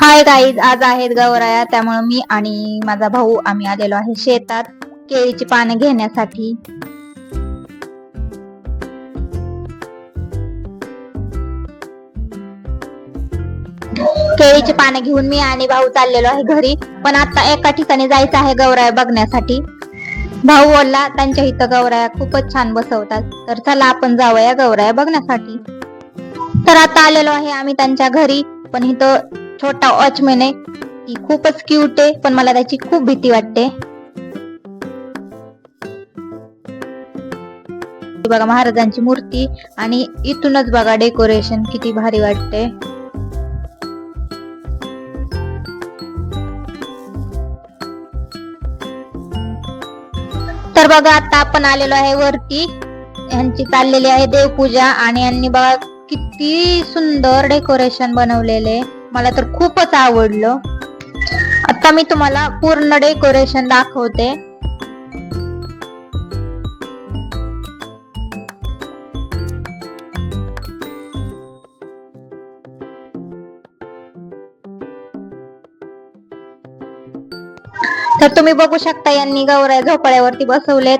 Hi guys आज आहेत गौराया. त्यामुळे मी आणि माझा भाऊ आम्ही आलेलो आहे शेतात केळीची पाने घेण्यासाठी. केळीची पाने घेऊन मी आणि भाऊ चाललेलो आहे घरी. पण आता एका ठिकाणी जायचं आहे गौराया बघण्यासाठी. भाऊ बोलला त्यांच्या इथं गौराया खूपच छान बसवतात. तर चला आपण जाऊया गौराया बघण्यासाठी. तर आता आलेलो आहे आम्ही त्यांच्या घरी. पण इथं छोटा वॉचमॅन आहे ती खूपच क्यूट आहे पण मला त्याची खूप भीती वाटते. बघा महाराजांची मूर्ती आणि इथूनच बघा डेकोरेशन किती भारी वाटते. तर बघा आता आपण आलेलो आहे वरती. यांची चाललेली आहे देवपूजा आणि यांनी बघा किती सुंदर डेकोरेशन बनवलेले. मला तर खूपच आवडलं. आता मी तुम्हाला पूर्ण डेकोरेशन दाखवते. तर तुम्ही बघू शकता यांनी गौऱ्या झोपाळ्यावरती बसवलेत.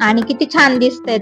आणि किती छान दिसतेत.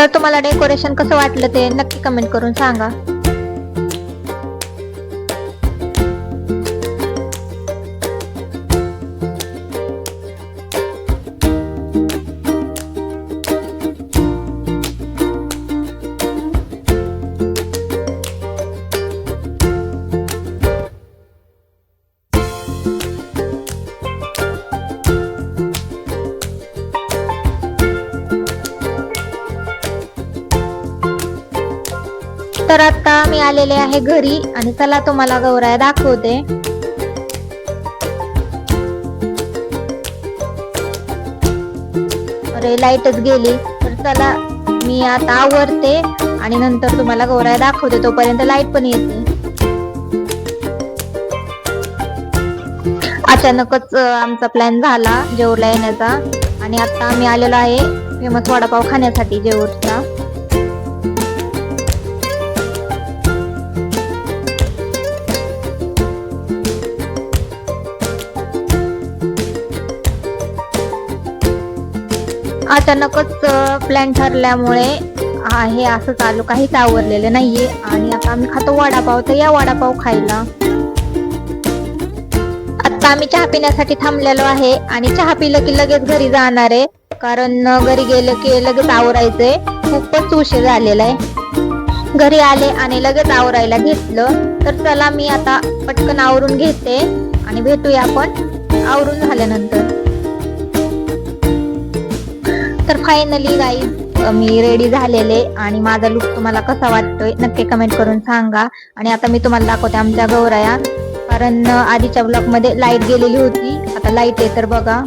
तर तुम्हाला डेकोरेशन कसं वाटलं ते नक्की कमेंट करून सांगा. तर आता मी आलेले आहे घरी आणि चला तुम्हाला गौराया दाखवते. अरे लाईटच गेली. तर चला मी आता आवरते आणि नंतर तुम्हाला गौराया दाखवते तोपर्यंत लाइट पण येते अचानकच आमचा प्लॅन झाला जेवला येण्याचा. आणि आता आम्ही आलेलो आहे फेमस वडापाव खाण्यासाठी जेऊरचा अचानकच प्लॅन ठरल्यामुळे हा, हे असं चालू काहीच आवरलेलं नाहीये. आणि आता आम्ही खातो वडापाव तर या वडापाव खायला. आता आम्ही चहा पिण्यासाठी थांबलेलो आहे आणि चहा पिलं की लगेच घरी जाणार आहे. कारण घरी गेलं की लगेच आवरायचंय. खूपच उशीर झालेला आहे. घरी आले आणि लगेच आवरायला घेतलं. तर चला मी आता पटकन आवरून घेते आणि भेटूया आपण. आवरून झाल्यानंतर. तर फायनली गाईज मी रेडी झालेले आणि माझा लुक तुम्हाला कसा वाटतोय नक्की कमेंट करून सांगा. आणि आता मी तुम्हाला दाखवते आमच्या गौराया कारण आधीच्या ब्लॉकमध्ये लाइट गेलेली होती. आता लाइट आहे तर बघा.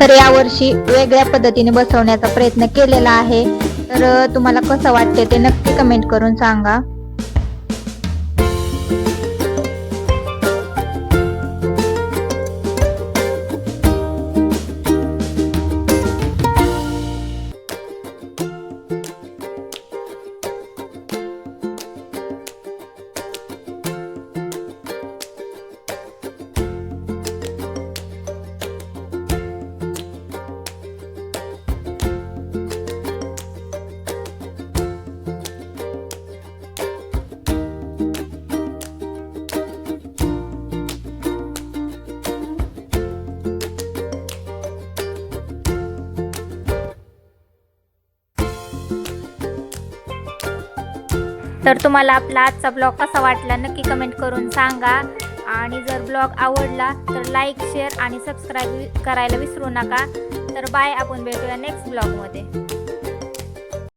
तर यावर्षी वेगळ्या पद्धतीने बसवण्याचा प्रयत्न केलेला आहे. तर तुम्हाला कसं वाटते ते नक्की कमेंट करून सांगा. तर तुम्हाला आपला आजचा ब्लॉग कसा वाटला नक्की कमेंट करून सांगा. आणि जर ब्लॉग आवडला तर लाईक शेअर आणि सबस्क्राईब करायला विसरू नका. तर बाय आपण भेटूया नेक्स्ट ब्लॉगमध्ये